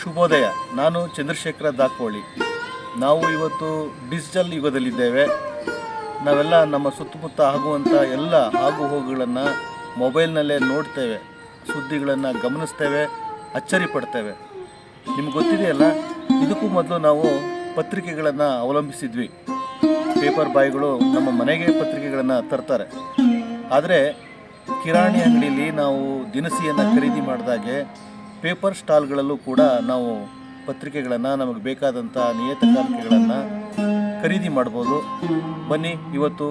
ಶುಭೋದಯ. ನಾನು ಚಂದ್ರಶೇಖರ ದಾಕೋಳಿ ನಾವು ಇವತ್ತು ಡಿಜಿಟಲ್ ಯುಗದಲ್ಲಿದ್ದೇವೆ. ನಾವೆಲ್ಲ ನಮ್ಮ ಸುತ್ತಮುತ್ತ ಆಗುವಂಥ ಎಲ್ಲ ಆಗು ಹೋಗುಗಳನ್ನು ಮೊಬೈಲ್ನಲ್ಲೇ ನೋಡ್ತೇವೆ. ಸುದ್ದಿಗಳನ್ನು ಗಮನಿಸ್ತೇವೆ, ಅಚ್ಚರಿ ಪಡ್ತೇವೆ. ನಿಮ್ಗೆ ಗೊತ್ತಿದೆಯಲ್ಲ, ಇದಕ್ಕೂ ಮೊದಲು ನಾವು ಪತ್ರಿಕೆಗಳನ್ನು ಅವಲಂಬಿಸಿದ್ವಿ. ಪೇಪರ್ ಬಾಯ್ಗಳು ನಮ್ಮ ಮನೆಗೆ ಪತ್ರಿಕೆಗಳನ್ನು ತರ್ತಾರೆ. ಆದರೆ ಕಿರಾಣಿ ಅಂಗಡಿಯಲ್ಲಿ ನಾವು ದಿನಸಿಯನ್ನು ಖರೀದಿ ಮಾಡಿದಾಗೆ ಪೇಪರ್ ಸ್ಟಾಲ್ಗಳಲ್ಲೂ ಕೂಡ ನಾವು ಪತ್ರಿಕೆಗಳನ್ನು, ನಮಗೆ ಬೇಕಾದಂಥ ನಿಯತಕಾಲಿಕೆಗಳನ್ನು ಖರೀದಿ ಮಾಡ್ಬೋದು. ಬನ್ನಿ, ಇವತ್ತು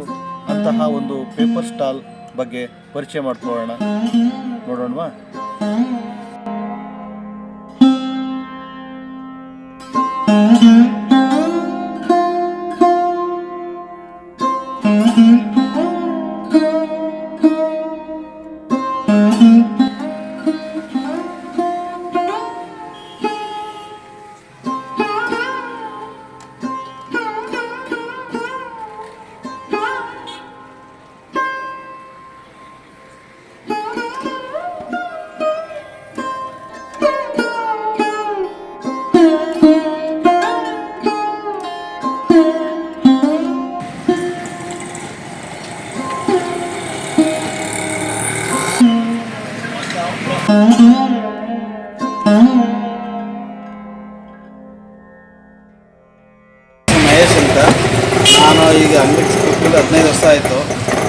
ಅಂತಹ ಒಂದು ಪೇಪರ್ ಸ್ಟಾಲ್ ಬಗ್ಗೆ ಪರಿಚಯ ಮಾಡ್ಕೊಳ್ಳೋಣ. ನೋಡೋಣವಾ? Mm-hmm. ಮಹೇಶ್ ಅಂತ. ನಾನು ಈಗ ಅಂಗಡಿ ಕೊಟ್ಟಿದ್ದು ಹದಿನೈದು ವರ್ಷ ಆಯಿತು.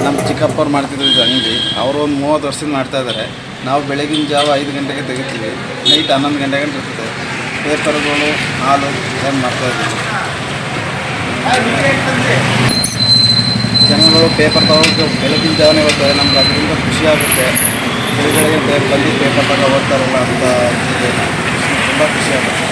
ನಮ್ಮ ಚಿಕ್ಕಪ್ಪವ್ರು ಮಾಡ್ತಿದ್ರು ಇದು ಅಂಗಡಿ. ಅವರು ಒಂದು ಮೂವತ್ತು ವರ್ಷದಿಂದ ಮಾಡ್ತಾ ಇದ್ದಾರೆ. ನಾವು ಬೆಳಗಿನ ಜಾವ ಐದು ಗಂಟೆಗೆ ತೆಗಿತೀವಿ. ನೈಟ್ ಹನ್ನೊಂದು ಗಂಟೆ ಗಂಟೆ ಇರ್ತದೆ ಪೇಪರ್ಗಳು ಹಾಲು ಏನು ಮಾಡ್ತಾ ಇದ್ದೀವಿ ಜನಗಳು ಪೇಪರ್ ತಗೊಳ್ಳೋಕೆ ಬೆಳಗಿನ ಜಾವನೇ ಓದ್ತಾರೆ ನಮ್ಗೆ ಅದರಿಂದ ಖುಷಿ ಆಗುತ್ತೆ. ಬೆಳಗ್ಗೆ ಬಂದು ಪೇಪರ್ ತಗೊಂಡು ಓದ್ತಾರಲ್ಲ ಅಂತ ತುಂಬ ಖುಷಿ ಆಗುತ್ತೆ.